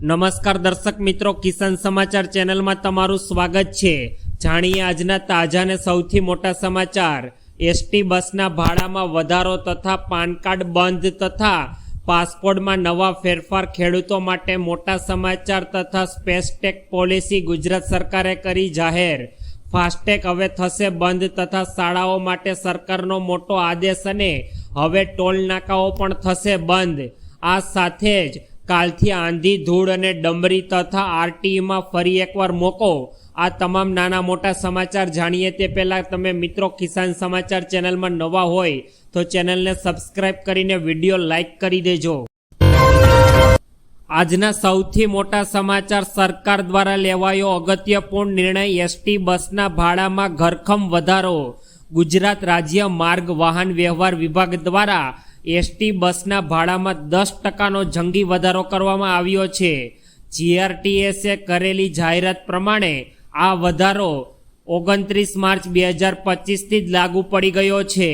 નમસ્કાર દર્શક મિત્રો, કિસાન સમાચાર ચેનલમાં તમારું સ્વાગત છે. જાણીએ આજના તાજા અને સૌથી મોટા સમાચાર. એસટી બસના ભાડામાં વધારો તથા પાન કાર્ડ બંધ તથા પાસપોર્ટમાં નવા ફેરફાર ખેડૂતો માટે મોટા સમાચાર તથા સ્પેસટેક પોલિસી ગુજરાત સરકારે કરી જાહેર. ફાસ્ટેગ હવે થશે બંધ તથા શાળાઓ માટે સરકારનો મોટો આદેશ અને હવે ટોલ નાકાઓ પણ થશે બંધ. આ સાથે જ કાલથી આંધી, ધૂળ અને ડમરી તથા આરટીઈમાં ફરી એકવાર મોકો. આ તમામ નાના મોટા સમાચાર જાણીએ તે પહેલાં તમે મિત્રો કિસાન સમાચાર ચેનલમાં નવા હોય તો ચેનલને સબસ્ક્રાઇબ કરીને વીડિયો લાઇક કરી દેજો. આજના સૌથી મોટા સમાચાર સરકાર દ્વારા લેવાયો અગત્યપૂર્ણ નિર્ણય એસટી બસના ભાડામાં ઘરખમ વધારો. ગુજરાત રાજ્ય માર્ગ વાહન વ્યવહાર વિભાગ દ્વારા એસટી બસના ભાડામાં દસ ટકાનો જંગી વધારો કરવામાં આવ્યો છે. જીઆરટીએસે કરેલી જાહેરાત પ્રમાણે આ વધારો ઓગણત્રીસ માર્ચ બે હજાર પચીસથી જ લાગુ પડી ગયો છે.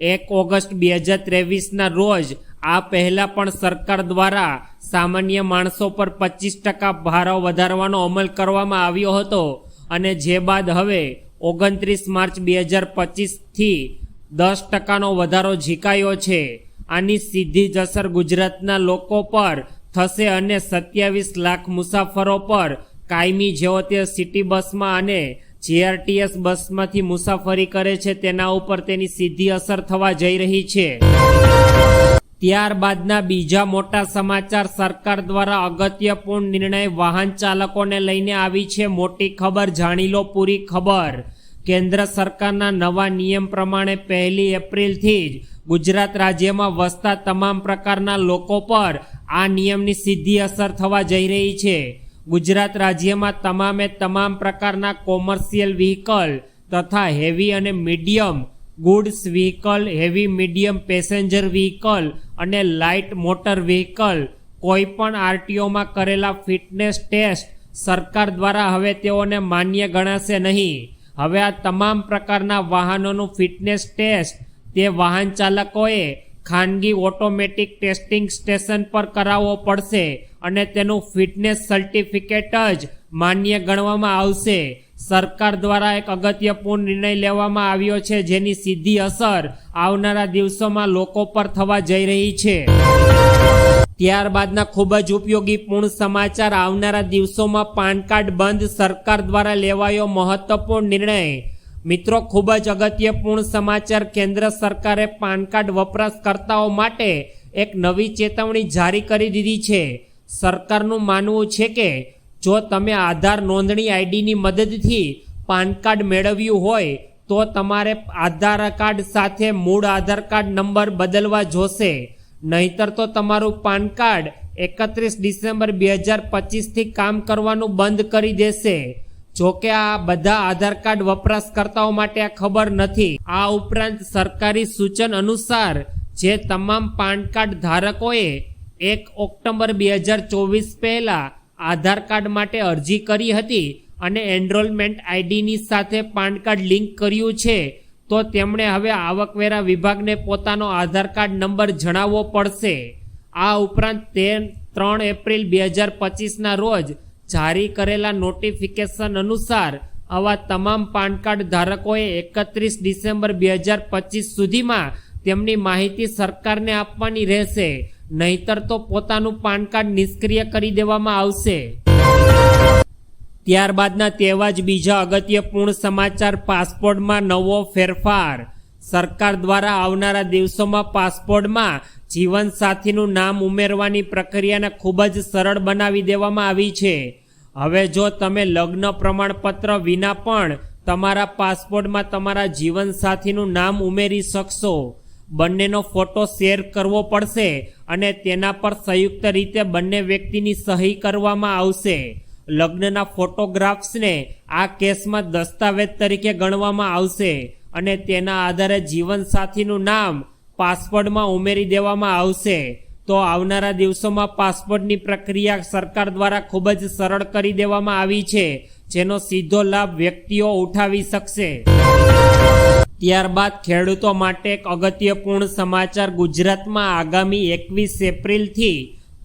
એક ઓગસ્ટ બે હજાર ત્રેવીસના રોજ આ પહેલાં પણ સરકાર દ્વારા સામાન્ય માણસો પર પચીસ ટકા ભારો વધારવાનો અમલ કરવામાં આવ્યો હતો અને જે બાદ હવે ઓગણત્રીસ માર્ચ બે હજાર પચીસથી દસ ટકાનો વધારો ઝીકાયો છે. આની સીધી જ અસર ગુજરાતના લોકો પર થશે અને સત્યાવીસ લાખ મુસાફરો પર કાયમી જેઓ તે સિટી બસમાં અને જીઆરટીએસ બસમાંથી મુસાફરી કરે છે તેના ઉપર તેની સીધી અસર થવા જઈ રહી છે. ત્યારબાદના બીજા મોટા સમાચાર સરકાર દ્વારા અગત્યપૂર્ણ નિર્ણય વાહન ચાલકોને લઈને આવી છે. મોટી ખબર જાણી લો, પૂરી ખબર. કેન્દ્ર સરકારના નવા નિયમ પ્રમાણે પહેલી એપ્રિલથી જ ગુજરાત રાજ્યમાં વસતા તમામ પ્રકારના લોકો પર આ નિયમની સીધી અસર થવા જઈ રહી છે. ગુજરાત રાજ્યમાં તમામે તમામ પ્રકારના કોમર્શિયલ વ્હીકલ તથા હેવી અને medium goods vehicle, heavy medium passenger vehicle અને લાઇટ મોટર વ્હીકલ કોઈ પણ આરટીઓમાં કરેલા ફિટનેસ ટેસ્ટ સરકાર દ્વારા હવે તેઓને માન્ય ગણાશે નહીં. હવે આ તમામ પ્રકારના વાહનોનું ફિટનેસ ટેસ્ટ તે વાહન ચાલકોએ ખાનગી ઓટોમેટિક ટેસ્ટિંગ સ્ટેશન પર કરાવવો પડશે અને તેનું ફિટનેસ સર્ટિફિકેટ જ માન્ય ગણવામાં આવશે. સરકાર દ્વારા એક અગત્યપૂર્ણ નિર્ણય લેવામાં આવ્યો છે જેની સીધી અસર આવનારા દિવસોમાં લોકો પર થવા જઈ રહી છે. ત્યારબાદના ખૂબ જ ઉપયોગી પૂર્ણ સમાચાર આવનારા દિવસોમાં પાન કાર્ડ બંધ સરકાર દ્વારા લેવાયો મહત્વપૂર્ણ નિર્ણય. મિત્રો, ખૂબ જ અગત્યપૂર્ણ સમાચાર, કેન્દ્ર સરકારે પાન કાર્ડ વપરાશકર્તાઓ માટે એક નવી ચેતવણી જારી કરી દીધી છે. સરકારનું માનવું છે કે, જો તમે આધાર નોંધણી આઈડીની મદદથી પાન કાર્ડ મેળવ્યું હોય, તો તમારે આધાર કાર્ડ સાથે મૂળ આધાર કાર્ડ નંબર બદલવા જોશે. નહીતર તો તમારું પાન કાર્ડ એકત્રીસ ડિસેમ્બર બે હજાર પચીસથી કામ કરવાનું બંધ કરી દેશે. જો કે આ બધા આધાર કાર્ડ વપરાશકર્તાઓ માટે આ ખબર નથી. આ ઉપરાંત સરકારી સૂચન અનુસાર જે તમામ પાન કાર્ડ ધારકોએ એક ઓક્ટોબર બે હજાર ચોવીસ પહેલા આધાર કાર્ડ માટે અરજી કરી હતી અને એનરોલમેન્ટ આઈડીની સાથે પાન કાર્ડ લિંક કર્યું છે. તો તેમણે હવે આવકવેરા વિભાગને પોતાનો આધાર કાર્ડ નંબર જણાવવો પડશે. આ ઉપરાંત તે ત્રણ એપ્રિલ બે હજાર પચીસના રોજ જારી કરેલા નોટિફિકેશન અનુસાર આવા તમામ પાન કાર્ડ ધારકોએ એકત્રીસ ડિસેમ્બર બે હજાર પચીસ સુધીમાં તેમની માહિતી સરકારને આપવાની રહેશે. નહીતર તો પોતાનું પાન કાર્ડ નિષ્ક્રિય કરી દેવામાં આવશે. ત્યારબાદના તેવા જ બીજા અગત્યપૂર્ણ સમાચાર પાસપોર્ટમાં નવો ફેરફાર. સરકાર દ્વારા આવનારા દિવસોમાં પાસપોર્ટમાં જીવનસાથીનું નામ ઉમેરવાની પ્રક્રિયાને ખૂબ જ સરળ બનાવી દેવામાં આવી છે. હવે જો તમે લગ્ન પ્રમાણપત્ર વિના પણ તમારા પાસપોર્ટમાં તમારા જીવનસાથીનું નામ ઉમેરી શકશો. બંનેનો ફોટો શેર કરવો પડશે અને તેના પર સંયુક્ત રીતે બંને વ્યક્તિની સહી કરવામાં આવશે. લગ્નના ફોટોગ્રાફ્સને આ કેસમાં દસ્તાવેજ તરીકે ગણવામાં આવશે અને તેના આધારે જીવનસાથીનું નામ પાસપોર્ટમાં ઉમેરી દેવામાં આવશે. તો આવનારા દિવસોમાં પાસપોર્ટની પ્રક્રિયા સરકાર દ્વારા ખૂબ જ સરળ કરી દેવામાં આવી છે, જેનો સીધો લાભ વ્યક્તિઓ ઉઠાવી શકશે. ત્યારબાદ ખેડૂતો માટે એક અગત્યપૂર્ણ સમાચાર ગુજરાતમાં આગામી એકવીસ એપ્રિલથી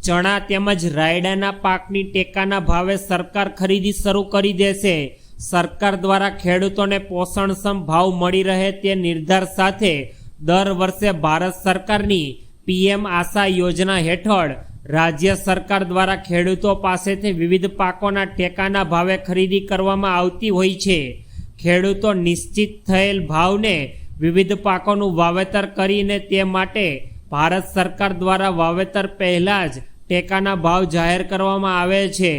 ચણા તેમજ રાયડાના પાકની ટેકાના ભાવે સરકાર ખરીદી શરૂ કરી દેશે. સરકાર દ્વારા ખેડૂતોને પોષણક્ષમ ભાવ મળી રહે તે નિર્ધાર સાથે દર વર્ષે ભારત સરકારની પીએમ આશા યોજના હેઠળ રાજ્ય સરકાર દ્વારા ખેડૂતો પાસેથી વિવિધ પાકોના ટેકાના ભાવે ખરીદી કરવામાં આવતી હોય છે. ખેડૂતો નિશ્ચિત થયેલ ભાવને વિવિધ પાકોનું વાવેતર કરીને તે માટે ભારત સરકાર દ્વારા વાવેતર પહેલાં જ ટેકાના ભાવ જાહેર કરવામાં આવે છે.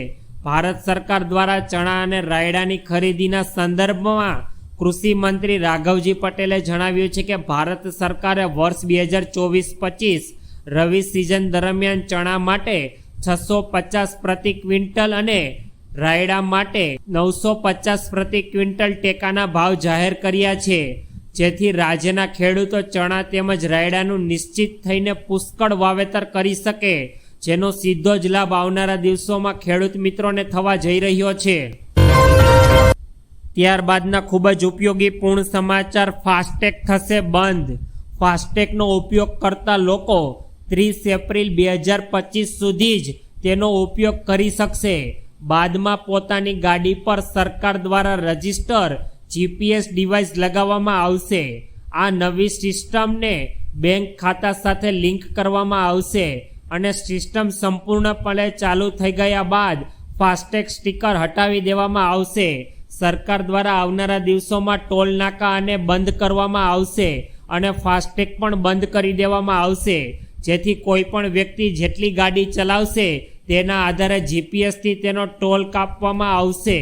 ભારત સરકાર દ્વારા ચણા અને રાયડાની ખરીદીના સંદર્ભમાં કૃષિ મંત્રી રાઘવજી પટેલે જણાવ્યું છે કે ભારત સરકારે વર્ષ બે હજાર ચોવીસ પચીસ રવિ સિઝન દરમિયાન ચણા માટે છસો પચાસ પ્રતિ ક્વિન્ટલ અને રાયડા માટે નવસો પચાસ પ્રતિ ક્વિન્ટલ ટેકાના ભાવ જાહેર કર્યા છે. જેથી રાજ્યના ખેડૂતો ચણા તેમજ રાયડાનું નિશ્ચિત થઈને પુષ્કળ વાવેતર કરી શકે, જેનો સીધો જ લાભ આવનારા દિવસોમાં ખેડૂત મિત્રોને થવા જઈ રહ્યો છે. ત્યારબાદના ખૂબ જ ઉપયોગી પૂર્ણ સમાચાર ફાસ્ટેગ થશે બંધ. ફાસ્ટેગનો ઉપયોગ કરતા લોકો ત્રીસ એપ્રિલ બે હજાર પચીસ સુધી જ તેનો ઉપયોગ કરી શકશે. બાદમાં પોતાની ગાડી પર સરકાર દ્વારા રજિસ્ટર જીપીએસ ડિવાઇસ લગાવવામાં આવશે. આ નવી સિસ્ટમને બેંક ખાતા સાથે લિંક કરવામાં આવશે અને સિસ્ટમ સંપૂર્ણપણે ચાલુ થઈ ગયા બાદ ફાસ્ટેગ સ્ટીકર હટાવી દેવામાં આવશે. સરકાર દ્વારા આવનારા દિવસોમાં ટોલ નાકા અને બંધ કરવામાં આવશે અને ફાસ્ટેગ પણ બંધ કરી દેવામાં આવશે. જેથી કોઈ પણ વ્યક્તિ જેટલી ગાડી ચલાવશે તેના આધારે જીપીએસથી તેનો ટોલ કાપવામાં આવશે.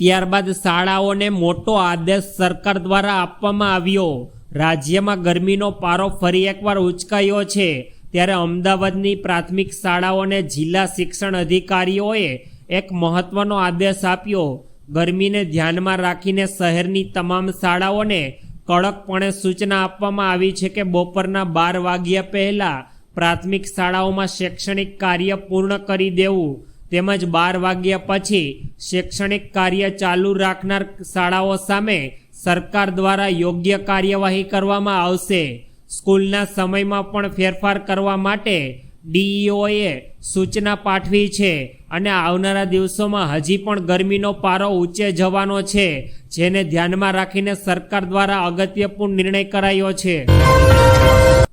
ત્યારબાદ શાળાઓને મોટો આદેશ સરકાર દ્વારા આપવામાં આવ્યો. રાજ્યમાં ગરમીનો પારો ફરી એકવાર ઉચકાયો છે. ત્યારે અમદાવાદની પ્રાથમિક શાળાઓને જિલ્લા શિક્ષણ અધિકારીઓએ એક મહત્વનો આદેશ આપ્યો. ગરમીને ધ્યાનમાં રાખીને શહેરની તમામ શાળાઓને કડકપણે સૂચના આપવામાં આવી છે કે બપોરના બાર વાગ્યા પહેલાં પ્રાથમિક શાળાઓમાં શૈક્ષણિક કાર્ય પૂર્ણ કરી દેવું. તેમજ બાર વાગ્યા પછી શૈક્ષણિક કાર્ય ચાલુ રાખનાર શાળાઓ સામે સરકાર દ્વારા યોગ્ય કાર્યવાહી કરવામાં આવશે. સ્કૂલના સમયમાં પણ ફેરફાર કરવા માટે ડીઈઓએ સૂચના પાઠવી છે અને આવનારા દિવસોમાં હજી પણ ગરમીનો પારો ઊંચે જવાનો છે, જેને ધ્યાનમાં રાખીને સરકાર દ્વારા અગત્યપૂર્ણ નિર્ણય કરાયો છે.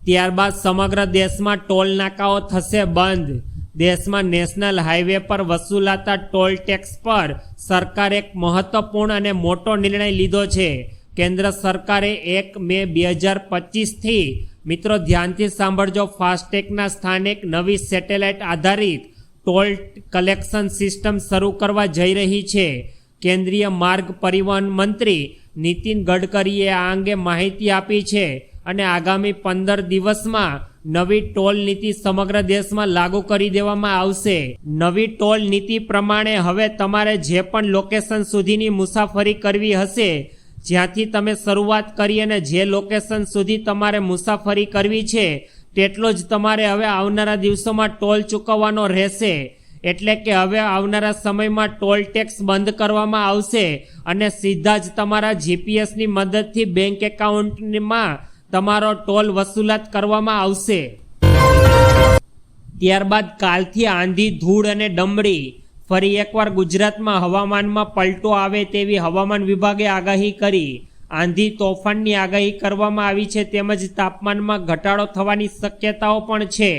ત્યારબાદ સમગ્ર દેશમાં ટોલ નાકાઓ થશે બંધ. દેશમાં નેશનલ હાઈવે પર વસૂલાતા ટોલ ટેક્સ પર સરકારે એક મહત્વપૂર્ણ અને મોટો નિર્ણય લીધો છે. કેન્દ્ર સરકારે એક મે બે હજાર પચીસથી મિત્રો ધ્યાનથી સાંભળજો, ફાસ્ટેગના સ્થાને એક નવી સેટેલાઇટ આધારિત ટોલ કલેક્શન સિસ્ટમ શરૂ કરવા જઈ રહી છે. કેન્દ્રીય માર્ગ પરિવહન મંત્રી નીતિન ગડકરીએ આ અંગે માહિતી આપી છે અને આગામી પંદર દિવસમાં નવી ટોલ નીતિ સમગ્ર દેશમાં લાગુ કરી દેવામાં આવશે. નવી ટોલ નીતિ પ્રમાણે હવે તમારે જે પણ લોકેશન સુધીની મુસાફરી કરવી હશે, જ્યાંથી તમે શરૂઆત કરી અને જે લોકેશન સુધી તમારે મુસાફરી કરવી છે, તેટલો જ તમારે હવે આવનારા દિવસોમાં ટોલ ચૂકવવાનો રહેશે. એટલે કે હવે આવનારા સમયમાં ટોલ ટેક્સ બંધ કરવામાં આવશે અને સીધા જ તમારા જીપીએસની મદદથી બેંક એકાઉન્ટમાં તમારો ટોલ વસૂલાત કરવામાં આવશે. ત્યારબાદ કાલથી આંધી, ધૂળ અને ડમરી ફરી એકવાર ગુજરાતમાં હવામાનમાં પલટો આવે તેવી હવામાન વિભાગે આગાહી કરી. આંધી તોફાનની આગાહી કરવામાં આવી છે તેમજ તાપમાનમાં ઘટાડો થવાની શક્યતાઓ પણ છે.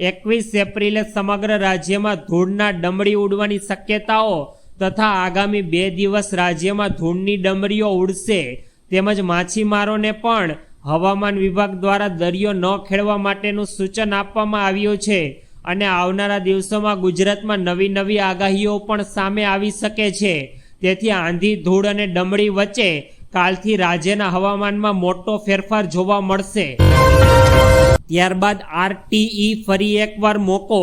એકવીસ એપ્રિલે સમગ્ર રાજ્યમાં ધૂળના ડમરી ઉડવાની શક્યતાઓ તથા આગામી બે દિવસ રાજ્યમાં ધૂળની ડમરીઓ ઉડશે તેમજ માછીમારોને પણ હવામાન વિભાગ દ્વારા દરિયો ન ખેડવા માટેનું સૂચન આપવામાં આવ્યું છે અને આવનારા દિવસોમાં ગુજરાતમાં નવી નવી આગાહીઓ પણ સામે આવી શકે છે. તેથી આંધી, ધૂળ અને ડમરી વચ્ચે કાલથી રાજ્યના હવામાનમાં મોટો ફેરફાર જોવા મળશે. ત્યારબાદ આરટીઈ ફરી એકવાર મોકો.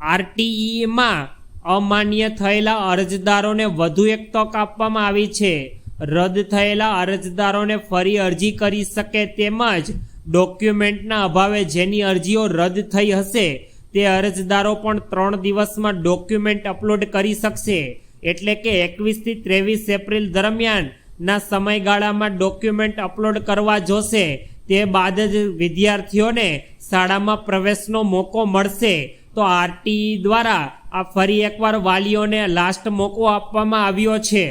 આરટીઈમાં અમાન્ય થયેલા અરજદારોને વધુ એક તક આપવામાં આવી છે. રદ થયેલા અરજદારોને ફરી અરજી કરી શકે તેમજ ડોક્યુમેન્ટના અભાવે જેની અરજીઓ રદ થઈ હશે, તે અરજદારો પણ ત્રણ દિવસમાં ડોક્યુમેન્ટ અપલોડ કરી શકશે. એટલે કે એકવીસથી ત્રેવીસ એપ્રિલ દરમિયાનના સમયગાળામાં ડોક્યુમેન્ટ અપલોડ કરવા જોશે. તે બાદ જ વિદ્યાર્થીઓને શાળામાં પ્રવેશનો મોકો મળશે. તો આરટીઈ દ્વારા આ ફરી એકવાર વાલીઓને લાસ્ટ મોકો આપવામાં આવ્યો છે.